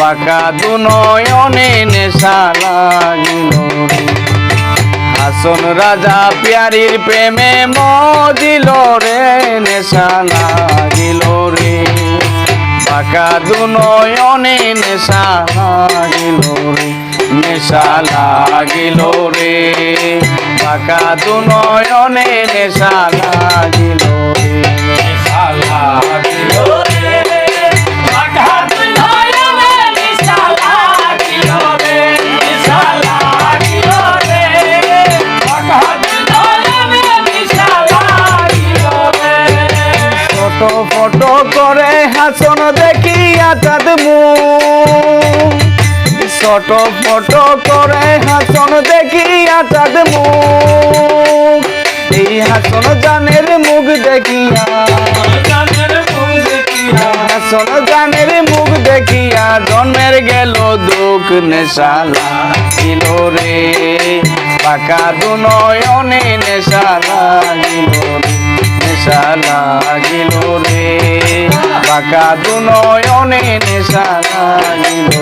বাঁকা দু নয়নে নেশা লাগিল হাসন রাজা পিয়ারির প্রেমে মজিল রে নেশা লাগিল রে। বাঁকা দু নয়নে নেশা লাগিল রে নেশা লাগিল রে। বাঁকা দু নয়নে নেশা লাগিল দেখিয়া চাঁদ মুখ ছোট ফটো করে হাসন দেখিয়া চাঁদ মুখ এই হাসন জানের মুখ দেখিয়া। হাসন জানের মুখ দেখিয়া জন্মের গেল দুঃখ নেশা লাগিল রে। পাকা দু নয়নে নেশা লাগিল রে, নেশা লাগিল রে। পাকা দু নয়নে নেশা লাগিল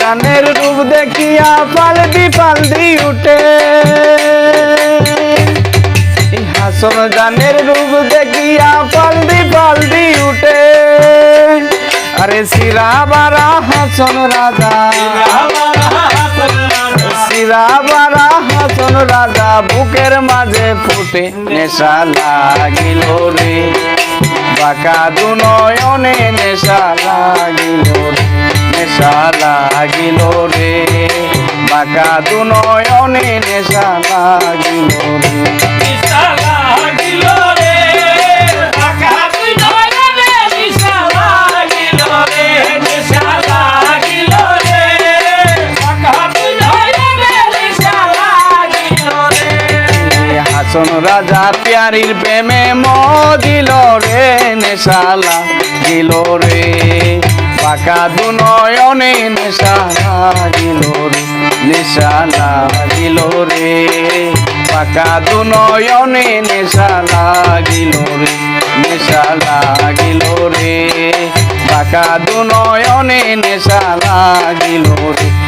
জানের রূপ দেখিয়া পালদি পালদি উঠে। হাসন জানের রূপ দেখিয়া আরে সিরা বারা হাসন রাজা। সিরাবারা হাসন রাজা, বুকের মাঝে ফুটে নেশা লাগিল রে। বাঁকা দু নয়নে নেশা লাগিল রে, নেশা লাগিল রে। বাঁকা দু নয়নে নেশা লাগিল রে। রাজা প্যারির প্রেমে মজিল রে নেশা লাগিল রে। পাকা দু নয়নে নেশা লাগিল রে নেশা লাগিল রে। পাকা দু নয়নে নেশা লাগিল রে নেশা লাগিল রে। পাকা দু নয়নে নেশা লাগিল রে।